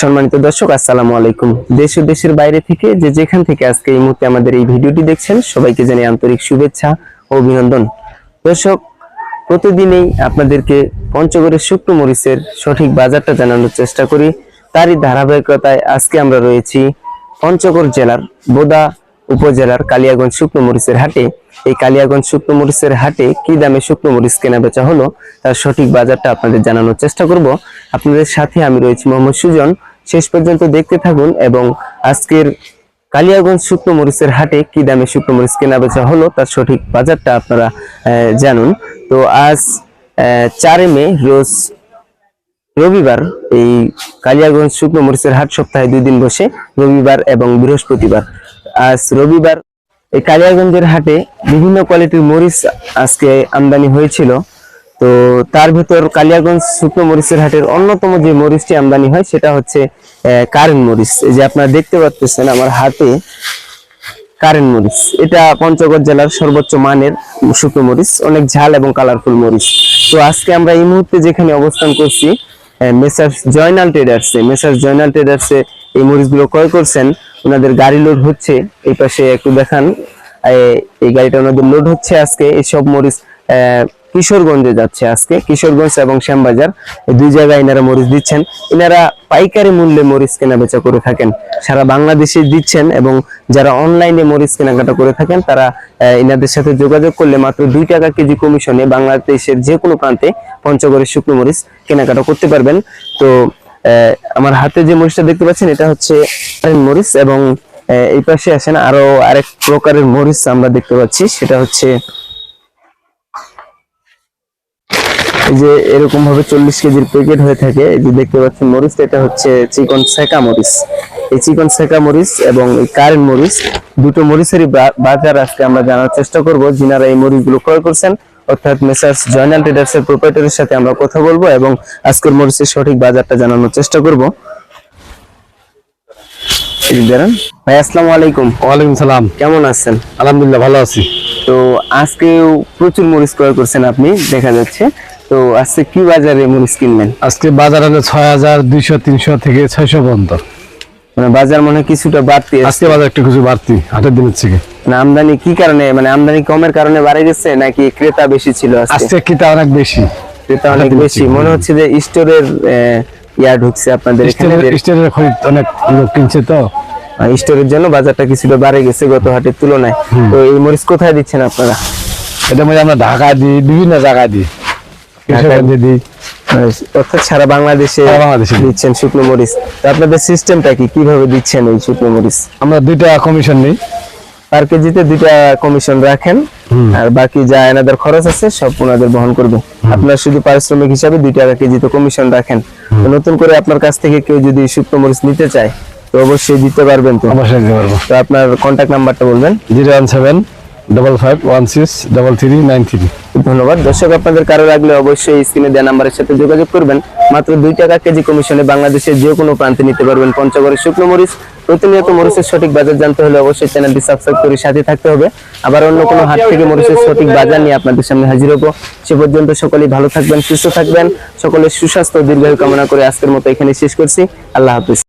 সম্মানিত দর্শক, আসসালামু আলাইকুম। দেশ ও দেশের বাইরে থেকে যে যেখান থেকে আজকে এই মুহূর্তে আমাদের এই ভিডিওটি দেখছেন, সবাইকে জানাই আন্তরিক শুভেচ্ছা ও অভিনন্দন। দর্শক, প্রতিদিনই আপনাদেরকে পঞ্চগড়ের শুকনো মরিচের সঠিক বাজারটা জানানোর চেষ্টা করি। তারই ধারাবাহিকতায় আজকে আমরা রয়েছি পঞ্চগড় জেলার বোদা উপজেলার কালিয়াগঞ্জ শুকনো মরিচের হাটে। এই কালিয়াগঞ্জ শুকনো মরিচের হাটে কি দামে শুকনো মরিচ কেনা বেচা হলো, তার সঠিক বাজারটা আপনাদের জানানোর চেষ্টা করব। আপনাদের সাথে আমি রয়েছি মোহাম্মদ সুজন। শেষ পর্যন্ত দেখতে থাকুন এবং আজকের কালিয়াগঞ্জ শুকনো মরিচের হাটে কি দামে শুকনো মরিচ কেনা বেচা হলো, তার সঠিক বাজারটা আপনারা জানুন। তো আজ চারে মে, রোজ রবিবার, এই কালিয়াগঞ্জ শুকনো মরিচের হাট সপ্তাহে দুই দিন বসে, রবিবার এবং বৃহস্পতিবার। আজ রবিবার এই কালিয়াগঞ্জের হাটে বিভিন্ন কোয়ালিটির মরিচ আজকে আমদানি হয়েছিল। তো তার ভিতর কালিয়াগঞ্জ শুকনো মরিচের হাটের অন্যতম যে মরিচটি আমদানি হয়, সেটা হচ্ছে কারেন্ট মরিচ। যে আপনারা দেখতে পাচ্ছেন আমার হাতে কারেন্ট মরিচ। এটা পঞ্চগড় জেলার সর্বোচ্চ মানের শুকনো মরিচ, অনেক ঝাল এবং কালারফুল মরিচ। তো আজকে আমরা এই মুহূর্তে যেখানে অবস্থান করছি মেসার্স জয়নাল ট্রেডার্সে। মেসার্স জয়নাল ট্রেডার্সে এই মরিচগুলো ক্রয় করছেন, ওনাদের গাড়ি লোড হচ্ছে। এই পাশে একটু দেখান এই- গাড়িটা ওনাদের লোড হচ্ছে আজকে। এই সব মরিচ কিশোরগঞ্জে যাচ্ছে আজকে। কিশোরগঞ্জ এবং শ্যামবাজার দুই জায়গায় এনারা মরিচ দিচ্ছেন। এনারা পাইকারি মূল্যে মরিচ কেনা বেচা করে থাকেন। সারা বাংলাদেশে দিচ্ছেন এবং যারা অনলাইনে মরিচ কেনাকাটা করে থাকেন, তারা এনাদের সাথে যোগাযোগ করলে মাত্র দুই টাকা কেজি কমিশনে বাংলাদেশের যে কোনো প্রান্তে পঞ্চগড়ের শুকনো মরিচ কেনাকাটা করতে পারবেন। তো আমার হাতে যে মরিচটা দেখতে পাচ্ছেন, এটা হচ্ছে মরিচ এবং এই পাশে আসেন আরও আরেক প্রকারের মরিচ আমরা দেখতে পাচ্ছি, সেটা হচ্ছে এই যে এরকম ভাবে চল্লিশ কেজির প্যাকেট হয়ে থাকে। এই যে দেখতে পাচ্ছেন মরিচ এটা হচ্ছে চিকন সেকা মরিচ। এই চিকন সেকা মরিচ এবং এই কারেন্ট মরিচ, দুটো মরিচেরই বাজার আজকে আমরা জানার চেষ্টা করব, যিনারা এই মরিচগুলো ক্রয় করছেন। অর্থাৎ মেসার্স জয়নাল ট্রেডার্স এর প্রোপাইটারের সাথে আমরা কথা বলব এবং আজকের মরিচের সঠিক বাজারটা জানানোর চেষ্টা করব। ভাই আসসালামু আলাইকুম। ওয়ালাইকুম সালাম। কেমন আছেন? আলহামদুলিল্লাহ ভালো আছি। তো আজকেও প্রচুর মরিচ ক্রয় করছেন আপনি দেখা যাচ্ছে। তো আজকে কি বাজারে মরিচ কিনলেন আজকে বাজার হলো ছয় হাজার দুইশো তিনশো থেকে ছয়শো পর্যন্ত। মানে বাজার মনে কিছুটা বাড়তি। আজকে বাজার একটু কিছু বাড়তি হাটের দিনের থেকে আমদানি কি কারণে? মানে আমদানি কমের কারণে বাড়ে গেছে নাকি ক্রেতা বেশি ছিল আজকে? কিতা অনেক বেশি। ক্রেতা অনেক বেশি। মনে হচ্ছে যে স্টোরের ইয়া ঢুকছে আপনাদের স্টেলের খরিদ অনেক লোক কিনছে তো। স্টোরের জন্য বাজারটা কিছুটা বাড়ে গেছে গত হাটের তুলনায়। তো এই মরিচ কোথায় দিচ্ছেন আপনারা? এটা মধ্যে আমরা ঢাকা দিই বিভিন্ন জায়গায় দিই। দিই। অর্থাৎ সারা বাংলাদেশে বাংলাদেশে। দিচ্ছেন শুকনো মরিচ। তো আপনাদের সিস্টেমটা কি? কীভাবে দিচ্ছেন এই শুকনো মরিচ? আমরা দুইটা কমিশন নিই। পার কেজিতে দুইটা কমিশন রাখেন আর বাকি যা এনাদের খরচ আছে সব ওনাদের বহন করবে। আপনার শুধু পারিশ্রমিক হিসাবে দুই টাকা কেজিতে কমিশন রাখেন। নতুন করে আপনার কাছ থেকে কেউ যদি শুকনো মরিচ নিতে চায় তো অবশ্যই দিতে পারবেন তো। অবশ্যই দিতে পারব। তো আপনার কন্ট্যাক্ট নাম্বারটা বলবেন। Zero one seven double five one six double three nine three. ধন্যবাদ। দর্শক আপনাদের কারও লাগলে অবশ্যই স্ক্রিনে দেওয়া নাম্বারের সাথে যোগাযোগ করবেন। মাত্র দুই টাকা কেজি কমিশনে বাংলাদেশের যে কোনো প্রান্তে নিতে পারবেন পঞ্চগড়ের শুকনো মরিচ। প্রতিনিয়ত মরিচের সঠিক বাজার জানতে হলে অবশ্যই চ্যানেলটি সাবস্ক্রাইব করে সাথে থাকতে হবে। আবার অন্য কোনো হাট থেকে মরিচের সঠিক বাজার নিয়ে আপনাদের সামনে হাজির হব। সে পর্যন্ত সকলেই ভালো থাকবেন সুস্থ থাকবেন। সকলের সুস্বাস্থ্য দীর্ঘায়ু কামনা করে আজকের মতো এখানে শেষ করছি। আল্লাহ হাফিজ।